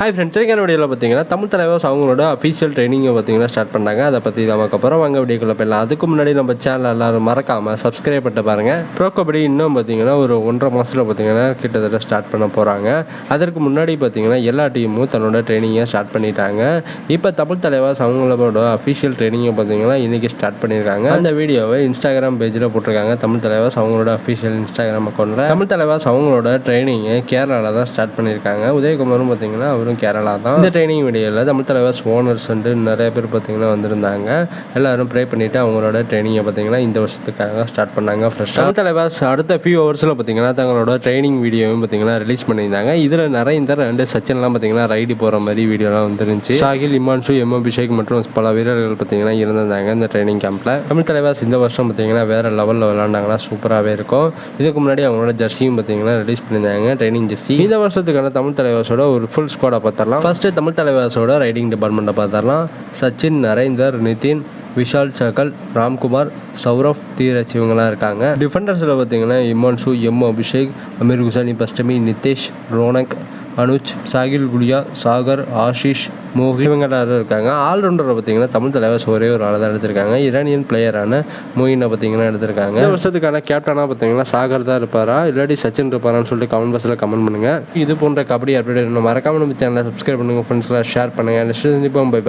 Hi friends second வீடியோவில் பார்த்தீங்கன்னா தமிழ் தலைவர்ஸ் அவங்களோட அஃபீஷியல் ட்ரைனிங்கை பார்த்தீங்கன்னா ஸ்டார்ட் பண்ணாங்க அதை பற்றி நமக்கு அப்புறம் வாங்க வீடியோக்குள்ளே போயிடலாம். அதுக்கு முன்னாடி நம்ம சேனல் எல்லாரும் மறக்காமல் சப்ஸ்கிரைப் பண்ணிட்டு பாருங்கள் ப்ரோ கபடி இன்னும் பார்த்தீங்கன்னா ஒரு ஒன்றரை மாதத்தில் பார்த்தீங்கன்னா கிட்டத்தட்ட ஸ்டார்ட் பண்ண போகிறாங்க அதற்கு முன்னாடி பார்த்தீங்கன்னா எல்லா டீமும் தன்னோட ட்ரைனிங்கை ஸ்டார்ட் பண்ணிட்டாங்க. இப்போ தமிழ் தலைவர்ஸ் அவங்களோட அஃபீஷியல் ட்ரைனிங்கை பார்த்தீங்கன்னா இன்றைக்கி ஸ்டார்ட் பண்ணியிருக்காங்க. அந்த வீடியோவை இன்ஸ்டாகிராம் பேஜில் போட்டிருக்காங்க. தமிழ் தலைவர்ஸ் அவங்களோட அஃபீஷியல் இன்ஸ்டாகிராம் அக்கௌண்ட்டில் தமிழ் தலைவர்ஸ் அவங்களோட ட்ரைனிங்கை கேரளாவில் தான் ஸ்டார்ட் பண்ணியிருக்காங்க. உதயகுமாரும் பார்த்தீங்கன்னா அவர் அவரும் கேரளா தான். இந்த ட்ரைனிங் வீடியோவில் தமிழ் தலைவர்ஸ் ஓனர்ஸ் வந்து நிறைய பேர் பார்த்தீங்கன்னா வந்திருந்தாங்க. எல்லாரும் ப்ரே பண்ணிவிட்டு அவங்களோட ட்ரைனிங்கை பார்த்தீங்கன்னா இந்த வருஷத்துக்காக ஸ்டார்ட் பண்ணாங்க ஃப்ரெஷ்ஷாக தமிழ் தலைவர்ஸ் அடுத்த ஃபியூ ஹவர்ஸில் பார்த்தீங்கன்னா தங்களோட ட்ரைனிங் வீடியோவும் பார்த்தீங்கன்னா ரிலீஸ் பண்ணியிருந்தாங்க. இதில் நிறைய இந்த ரெண்டு சச்சின்லாம் பார்த்தீங்கன்னா ரைடு போகிற மாதிரி வீடியோலாம் வந்துருந்துச்சு. சாகில் இமான்ஷு எம் அபிஷேக் மற்றும் பல வீரர்கள் பார்த்தீங்கன்னா இருந்திருந்தாங்க இந்த ட்ரைனிங் கேம்பில் தமிழ் தலைவர்ஸ் இந்த வருஷம் பார்த்தீங்கன்னா வேறு லெவலில் விளாண்டாங்கன்னா சூப்பராகவே இருக்கும். இதுக்கு முன்னாடி அவங்களோட ஜெர்சியும் பார்த்தீங்கன்னா ரிலீஸ் பண்ணியிருந்தாங்க ட்ரைனிங் ஜெர்சி இந்த வருஷத்துக்கான தமிழ் தலைவர்ஸோட ஒரு ஃபுல் ஸ்குவாட் பார்த்துடலாம் ஃபர்ஸ்ட்டு தமிழ் தலைவாசோட ரைடிங் டிபார்ட்மெண்ட்டை பார்த்துடலாம் சச்சின் நரேந்தர் நிதின் விஷால் சகல் ராம்குமார் சௌரவ் தீரஜ் இவங்கெல்லாம் இருக்காங்க. டிஃபெண்டர்ஸில் பார்த்தீங்கன்னா Himanshu M Abhishek Amir Hossein Bastami Nitesh Ronak Anuj Sahil Gulia Sagar Ashish மோகி இவங்க எல்லாரும் இருக்காங்க. ஆல்ரவுண்டரை பார்த்தீங்கன்னா தமிழ் தலைவர் ஒரே ஒரு ஆள் தான் எடுத்திருக்காங்க. இரானியன் பிளேயரான மோயினை பார்த்தீங்கன்னா எடுத்திருக்காங்க. இந்த வருஷத்துக்கான கேப்டனாக பார்த்தீங்கன்னா சாகர் தான் இருப்பாரா? இல்லாட்டி சச்சின் இருப்பாரான்னு சொல்லிட்டு கமெண்ட் பாக்ஸில் கமெண்ட் பண்ணுங்கள் இது போன்ற கபடி அப்டேட் மறக்காம நம்ம சேனலை சப்ஸ்கிரைப் பண்ணுங்கள் ஃப்ரெண்ட்ஸ்லாம் ஷேர் பண்ணுங்கள் நெக்ஸ்ட் சந்திப்போம். By by